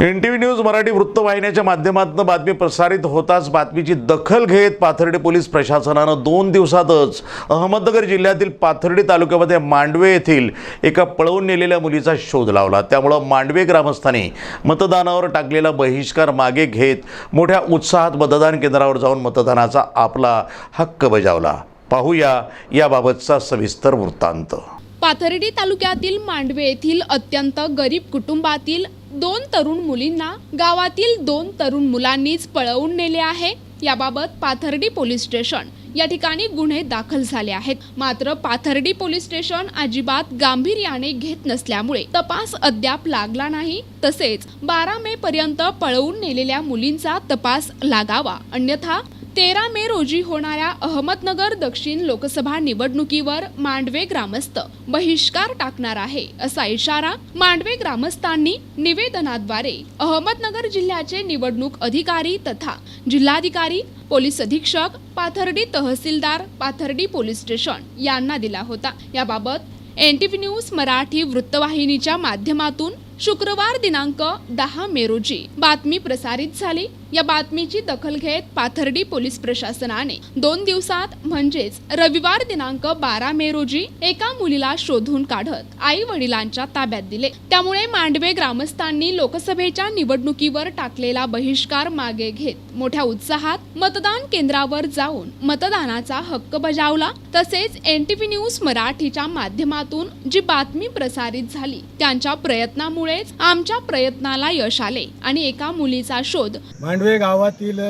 N T V news Marathi वृत्तवाहिन्याच्या माध्यमातून बातमी प्रसारित होताच बातमीची दखल घेत पाथर्डी पोलीस प्रशासनानं दोन दिवसातच अहमदनगर जिल्ह्यातील पाथर्डी तालुक्यामध्ये मांडवे येथील एका पळवून नेलेल्या मुलीचा शोध लावला. त्यामुळं मांडवे ग्रामस्थांनी मतदानावर टाकलेला बहिष्कार मागे घेत मोठ्या उत्साहात मतदान केंद्रावर जाऊन मतदानाचा आपला हक्क बजावला. पाहूया याबाबतचा सविस्तर वृत्तांत. पाथर्डी तालुक्यातील मांडवे येथील अत्यंत गरीब कुटुंबातील दोन तरुण मुलींना गावातील दोन तरुण मुलांनीच पळवून नेले आहे. याबाबत पाथर्डी पोलीस स्टेशन या ठिकाणी गुन्हे दाखल झाले आहेत. मात्र पाथर्डी पोलीस स्टेशन अजिबात गांभीर्याने घेत नसल्यामुळे तपास अद्याप लागला नाही. तसेच बारा मे पर्यंत पळवून नेलेल्या मुलींचा तपास लागावा. अन्यथा तेरा मे रोजी होणाऱ्या अहमदनगर दक्षिण लोकसभा निवडणुकीवर मांडवे ग्रामस्थ बहिष्कार टाकणार आहे असा इशारा मांडवे ग्रामस्थांनी निवेदनाद्वारे अहमदनगर जिल्ह्याचे निवडणूक अधिकारी तथा जिल्हाधिकारी पोलीस अधीक्षक पाथर्डी तहसीलदार पाथर्डी पोलीस स्टेशन यांना दिला होता. याबाबत N T V news Marathi वृत्तवाहिनीच्या माध्यमातून शुक्रवार दिनांक दहा मे रोजी बातमी प्रसारित झाली. या बातमीची दखल घेत पाथर्डी पोलीस प्रशासनाने दोन दिवसात म्हणजेच रविवार दिनांक बारा मे रोजी एका मुलीला शोधून काढत आई वडिलांच्या ताब्यात दिले. त्यामुळे मांडवे ग्रामस्थांनी लोकसभेच्या निवडणुकीवर टाकलेला बहिष्कार मागे घेत मोठ्या उत्साहात मतदान केंद्रावर जाऊन मतदानाचा हक्क बजावला. तसेच एन टी व्ही न्यूज मराठीच्या माध्यमातून जी बातमी प्रसारित झाली त्यांच्या प्रयत्नामुळेच आमच्या प्रयत्नाला यश आले आणि एका मुलीचा शोध मांडवे गावातील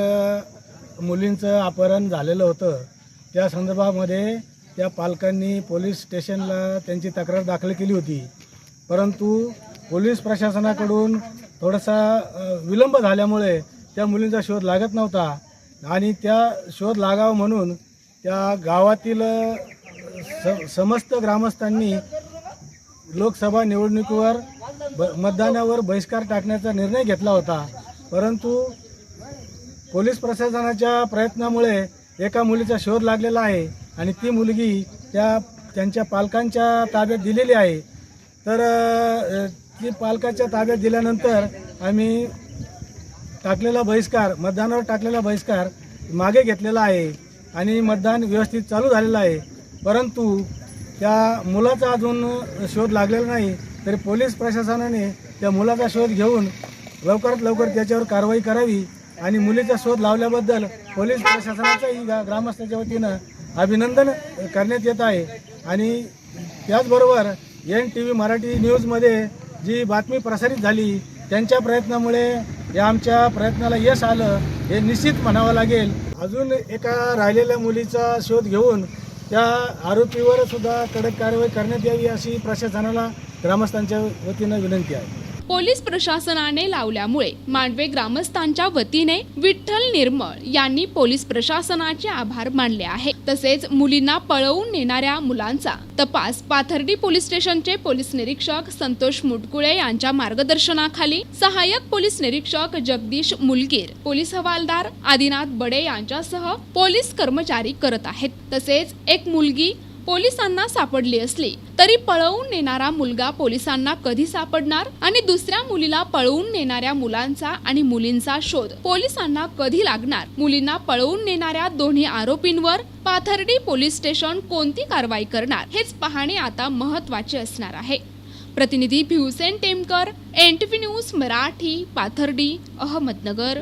मुलींचं अपहरण झालेलं होतं. त्या संदर्भामध्ये त्या पालकांनी पोलीस स्टेशनला त्यांची तक्रार दाखल केली होती. परंतु पोलीस प्रशासनाकडून थोडासा विलंब झाल्यामुळे त्या मुलींचा शोध लागत नव्हता आणि त्या शोध लागावा म्हणून त्या गावातील स समस्त ग्रामस्थांनी लोकसभा निवडणुकीवर ब मतदानावर बहिष्कार टाकण्याचा निर्णय घेतला होता. परंतु पोलीस प्रशासनाच्या प्रयत्नामुळे एका मुलीचा शोध लागलेला आहे आणि ती मुलगी त्या त्यांच्या पालकांच्या ताब्यात दिलेली आहे. तर ती पालकाच्या ताब्यात दिल्यानंतर आम्ही टाकलेला बहिष्कार मतदानावर टाकलेला बहिष्कार मागे घेतलेला आहे आणि मतदान व्यवस्थित चालू झालेलं आहे. परंतु त्या मुलाचा अजून शोध लागलेला नाही तरी पोलीस प्रशासनाने त्या मुलाचा शोध घेऊन लवकरात लवकर त्याच्यावर कारवाई करावी आणि मुलीचा शोध लावल्याबद्दल पोलीस प्रशासनाचंही ग्रामस्थांच्या वतीनं अभिनंदन करण्यात येत आहे. आणि त्याचबरोबर एन टी व्ही मराठी न्यूजमध्ये जी बातमी प्रसारित झाली त्यांच्या प्रयत्नामुळे या आमच्या प्रयत्नाला यश आलं हे निश्चित म्हणावं लागेल. अजून एका राहिलेल्या मुलीचा शोध घेऊन त्या आरोपीवर सुद्धा कडक कारवाई करण्यात यावी अशी प्रशासनाला ग्रामस्थांच्या वतीनं विनंती आहे. पोलीस प्रशासनाने लावल्यामुळे मांडवे ग्रामस्थांच्या वतीने विठ्ठल निर्मळ यांनी पोलीस प्रशासनाचे आभार मानले आहे. तसेच मुलींना पळवून नेणाऱ्या मुलांचा तपास पाथर्डी पोलीस स्टेशनचे पोलीस निरीक्षक संतोष मुटकुळे यांच्या मार्गदर्शनाखाली सहाय्यक पोलीस निरीक्षक जगदीश मुलगीर पोलीस हवालदार आदिनाथ बडे यांच्यासह पोलीस कर्मचारी करत आहेत. तसेच एक मुलगी पोलिसांना सापडली असली तरी पळवून नेणारा मुलगा पोलिसांना कधी सापडणार आणि दुसऱ्या मुलीला पळवून नेणाऱ्या मुलांचा आणि मुलींचा शोध पोलिसांना कधी लागणार? मुलींना पळवून नेणाऱ्या दोन्ही आरोपींवर पाथर्डी पोलीस स्टेशन कोणती कारवाई करणार? हेच पाहणे आता महत्त्वाचे असणार आहे. प्रतिनिधी Bhivsen Temkar N T V news Marathi Pathardi Ahmednagar.